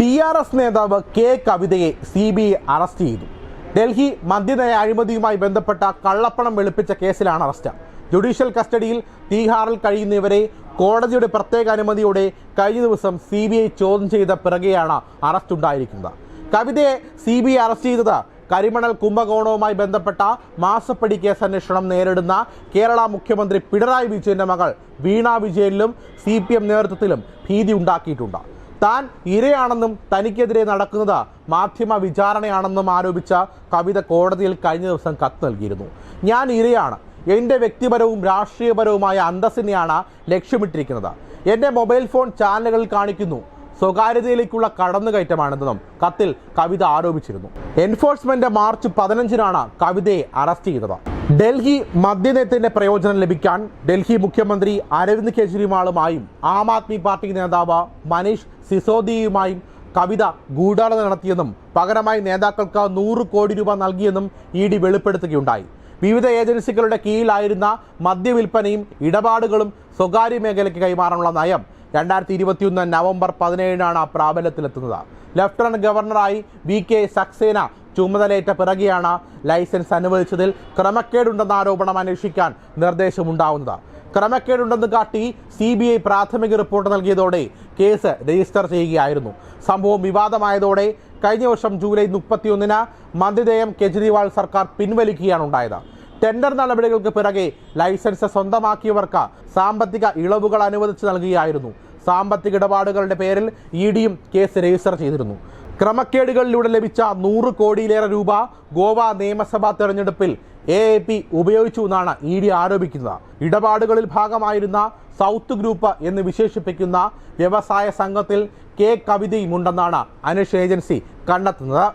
B R S നേതാവ് K കവിതയെ C B I arrest ചെയ്തു. ഡൽഹി മദ്യനയ അഴിമതിയുമായി ബന്ധപ്പെട്ട കള്ളപ്പണം വെളുപ്പിച്ച കേസിലാണ് അറസ്റ്റ്. ജുഡീഷ്യൽ കസ്റ്റഡിയിൽ തീഹാറിൽ കഴിയുന്ന ഇവരെ കോടതിയുടെ പ്രത്യേക അനുമതിയോടെ കഴിഞ്ഞ ദിവസം സി ബി ഐ ചോദ്യം ചെയ്ത പിറകെയാണ് അറസ്റ്റ് ഉണ്ടായിരിക്കുന്നത്. കവിതയെ സി ബി ഐ അറസ്റ്റ് ചെയ്തത് കരിമണൽ കുംഭകോണവുമായി ബന്ധപ്പെട്ട മാസപ്പടി കേസ് അന്വേഷണം നേരിടുന്ന കേരള മുഖ്യമന്ത്രി പിണറായി വിജയന്റെ മകൾ വീണ വിജയനിലും സി പി എം നേതൃത്വത്തിലും ഭീതി ഉണ്ടാക്കിയിട്ടുണ്ട്. താൻ ഇരയാണെന്നും തനിക്കെതിരെ നടക്കുന്നത് മാധ്യമ വിചാരണയാണെന്നും ആരോപിച്ച കവിത കോടതിയിൽ കഴിഞ്ഞ ദിവസം കത്ത് നൽകിയിരുന്നു. ഞാൻ ഇരയാണ്. എന്റെ വ്യക്തിപരവും രാഷ്ട്രീയപരവുമായ അന്തസ്സിനെയാണ് ലക്ഷ്യമിട്ടിരിക്കുന്നത്. എന്റെ മൊബൈൽ ഫോൺ ചാനലുകളിൽ കാണിക്കുന്നു. സ്വകാര്യതയിലേക്കുള്ള കടന്നുകയറ്റമാണെന്നും കത്തിൽ കവിത ആരോപിച്ചിരുന്നു. എൻഫോഴ്സ്മെന്റ് മാർച്ച് പതിനഞ്ചിനാണ് കവിതയെ അറസ്റ്റ് ചെയ്തത്. ഡൽഹി മദ്യനയത്തിന്റെ പ്രയോജനം ലഭിക്കാൻ ഡൽഹി മുഖ്യമന്ത്രി അരവിന്ദ് കെജ്രിവാളുമായും ആം ആദ്മി പാർട്ടി നേതാവ് മനീഷ് സിസോദിയുമായും കവിത ഗൂഢാലോചന നടത്തിയെന്നും പകരമായി നേതാക്കൾക്ക് നൂറ് കോടി രൂപ നൽകിയെന്നും ഇ ഡി വെളിപ്പെടുത്തുകയുണ്ടായി. വിവിധ ഏജൻസികളുടെ കീഴിലായിരുന്ന മദ്യവിൽപ്പനയും ഇടപാടുകളും സ്വകാര്യ മേഖലയ്ക്ക് കൈമാറാനുള്ള നയം രണ്ടായിരത്തി ഇരുപത്തിയൊന്ന് നവംബർ പതിനേഴിനാണ് പ്രാബല്യത്തിലെത്തുന്നത്. ലഫ്റ്റനന്റ് ഗവർണറായി വി കെ സക്സേന ചുമതലയേറ്റ പിറകെയാണ് ലൈസൻസ് അനുവദിച്ചതിൽ ക്രമക്കേടുണ്ടെന്ന ആരോപണം അന്വേഷിക്കാൻ നിർദ്ദേശമുണ്ടാവുന്നത്. ക്രമക്കേടുണ്ടെന്ന് കാട്ടി സി ബി ഐ പ്രാഥമിക റിപ്പോർട്ട് നൽകിയതോടെ കേസ് രജിസ്റ്റർ ചെയ്യുകയായിരുന്നു. സംഭവം വിവാദമായതോടെ കഴിഞ്ഞ വർഷം ജൂലൈ മുപ്പത്തിയൊന്നിന് മന്ത്രിദേയം കെജ്രിവാൾ സർക്കാർ പിൻവലിക്കുകയാണ് ഉണ്ടായത്. ടെൻഡർ നടപടികൾക്ക് പിറകെ ലൈസൻസ് സ്വന്തമാക്കിയവർക്ക് സാമ്പത്തിക ഇളവുകൾ അനുവദിച്ച് നൽകുകയായിരുന്നു. സാമ്പത്തിക ഇടപാടുകളുടെ പേരിൽ ഇ ഡിയും കേസ് രജിസ്റ്റർ ചെയ്തിരുന്നു. ക്രമക്കേടുകളിലൂടെ ലഭിച്ച നൂറ് കോടിയിലേറെ രൂപ ഗോവ നിയമസഭാ തെരഞ്ഞെടുപ്പിൽ എ എ പി ഉപയോഗിച്ചു എന്നാണ് ഇ ഡി ആരോപിക്കുന്നത്. ഇടപാടുകളിൽ ഭാഗമായിരുന്ന സൗത്ത് ഗ്രൂപ്പ് എന്ന് വിശേഷിപ്പിക്കുന്ന വ്യവസായ സംഘത്തിൽ കെ കവിതയും ഉണ്ടെന്നാണ് അന്വേഷണ ഏജൻസി കണ്ടെത്തുന്നത്.